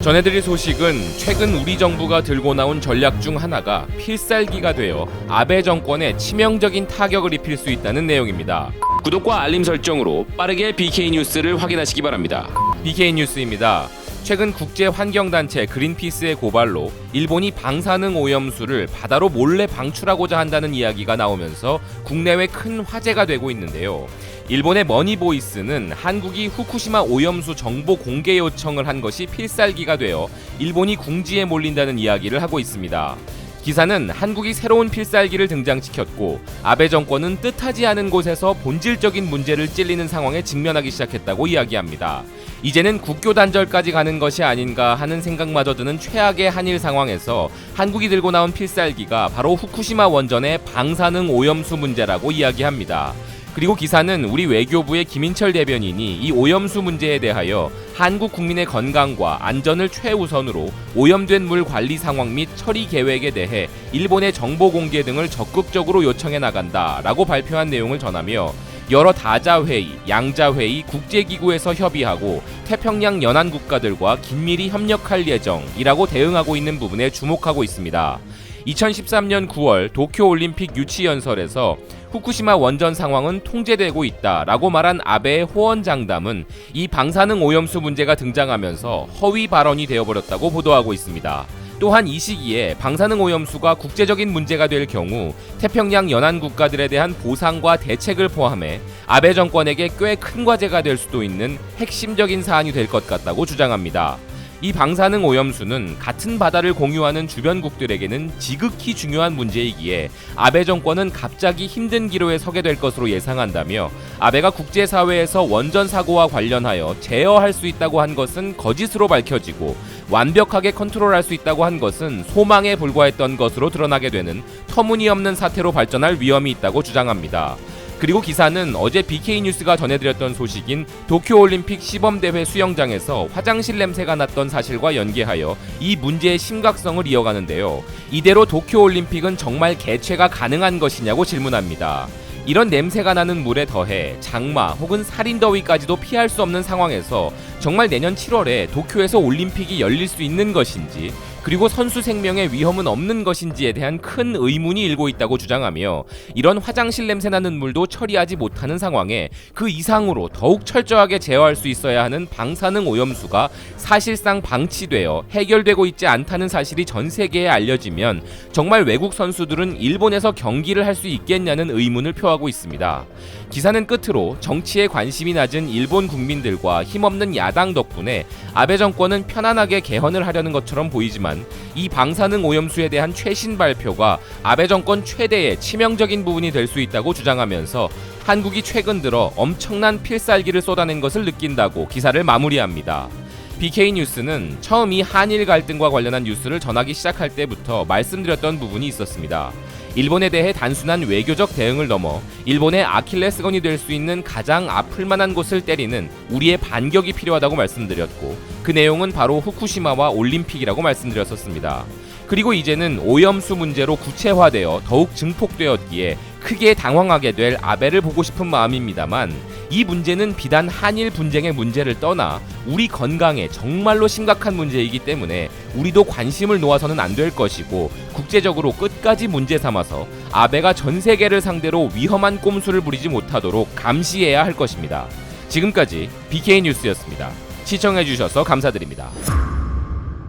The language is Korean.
전해드릴 소식은 최근 우리 정부가 들고 나온 전략 중 하나가 필살기가 되어 아베 정권에 치명적인 타격을 입힐 수 있다는 내용입니다. 구독과 알림 설정으로 빠르게 BK 뉴스를 확인하시기 바랍니다. BK 뉴스입니다. 최근 국제 환경 단체 그린피스의 고발로 일본이 방사능 오염수를 바다로 몰래 방출하고자 한다는 이야기가 나오면서 국내외 큰 화제가 되고 있는데요. 일본의 머니보이스는 한국이 후쿠시마 오염수 정보 공개 요청을 한 것이 필살기가 되어 일본이 궁지에 몰린다는 이야기를 하고 있습니다. 기사는 한국이 새로운 필살기를 등장시켰고 아베 정권은 뜻하지 않은 곳에서 본질적인 문제를 찔리는 상황에 직면하기 시작했다고 이야기합니다. 이제는 국교 단절까지 가는 것이 아닌가 하는 생각마저 드는 최악의 한일 상황에서 한국이 들고 나온 필살기가 바로 후쿠시마 원전의 방사능 오염수 문제라고 이야기합니다. 그리고 기사는 우리 외교부의 김인철 대변인이 이 오염수 문제에 대하여 한국 국민의 건강과 안전을 최우선으로 오염된 물 관리 상황 및 처리 계획에 대해 일본의 정보 공개 등을 적극적으로 요청해 나간다라고 발표한 내용을 전하며 여러 다자회의, 양자회의, 국제기구에서 협의하고 태평양 연안 국가들과 긴밀히 협력할 예정이라고 대응하고 있는 부분에 주목하고 있습니다. 2013년 9월 도쿄올림픽 유치연설에서 후쿠시마 원전 상황은 통제되고 있다 라고 말한 아베의 호언장담은 이 방사능 오염수 문제가 등장하면서 허위 발언이 되어버렸다고 보도하고 있습니다. 또한 이 시기에 방사능 오염수가 국제적인 문제가 될 경우 태평양 연안 국가들에 대한 보상과 대책을 포함해 아베 정권에게 꽤 큰 과제가 될 수도 있는 핵심적인 사안이 될 것 같다고 주장합니다. 이 방사능 오염수는 같은 바다를 공유하는 주변국들에게는 지극히 중요한 문제이기에 아베 정권은 갑자기 힘든 기로에 서게 될 것으로 예상한다며 아베가 국제사회에서 원전 사고와 관련하여 제어할 수 있다고 한 것은 거짓으로 밝혀지고 완벽하게 컨트롤할 수 있다고 한 것은 소망에 불과했던 것으로 드러나게 되는 터무니없는 사태로 발전할 위험이 있다고 주장합니다. 그리고 기사는 어제 BK 뉴스가 전해드렸던 소식인 도쿄올림픽 시범대회 수영장에서 화장실 냄새가 났던 사실과 연계하여 이 문제의 심각성을 이어가는데요. 이대로 도쿄올림픽은 정말 개최가 가능한 것이냐고 질문합니다. 이런 냄새가 나는 물에 더해 장마 혹은 살인더위까지도 피할 수 없는 상황에서 정말 내년 7월에 도쿄에서 올림픽이 열릴 수 있는 것인지 그리고 선수 생명의 위험은 없는 것인지에 대한 큰 의문이 일고 있다고 주장하며 이런 화장실 냄새 나는 물도 처리하지 못하는 상황에 그 이상으로 더욱 철저하게 제어할 수 있어야 하는 방사능 오염수가 사실상 방치되어 해결되고 있지 않다는 사실이 전 세계에 알려지면 정말 외국 선수들은 일본에서 경기를 할 수 있겠냐는 의문을 표하고 있습니다. 기사는 끝으로 정치에 관심이 낮은 일본 국민들과 힘없는 야당 덕분에 아베 정권은 편안하게 개헌을 하려는 것처럼 보이 지만 이 방사능 오염수에 대한 최신 발표가 아베 정권 최대의 치명적인 부분이 될 수 있다고 주장하면서 한국이 최근 들어 엄청난 필살기를 쏟아낸 것을 느낀다고 기사를 마무리합니다. BK 뉴스는 처음 이 한일 갈등과 관련한 뉴스를 전하기 시작할 때부터 말씀드렸던 부분이 있었습니다. 일본에 대해 단순한 외교적 대응을 넘어 일본의 아킬레스건이 될 수 있는 가장 아플 만한 곳을 때리는 우리의 반격이 필요하다고 말씀드렸고 그 내용은 바로 후쿠시마와 올림픽이라고 말씀드렸었습니다. 그리고 이제는 오염수 문제로 구체화되어 더욱 증폭되었기에 크게 당황하게 될 아베를 보고 싶은 마음입니다만 이 문제는 비단 한일 분쟁의 문제를 떠나 우리 건강에 정말로 심각한 문제이기 때문에 우리도 관심을 놓아서는 안 될 것이고 국제적으로 끝까지 문제 삼아서 아베가 전 세계를 상대로 위험한 꼼수를 부리지 못하도록 감시해야 할 것입니다. 지금까지 BK 뉴스였습니다. 시청해주셔서 감사드립니다.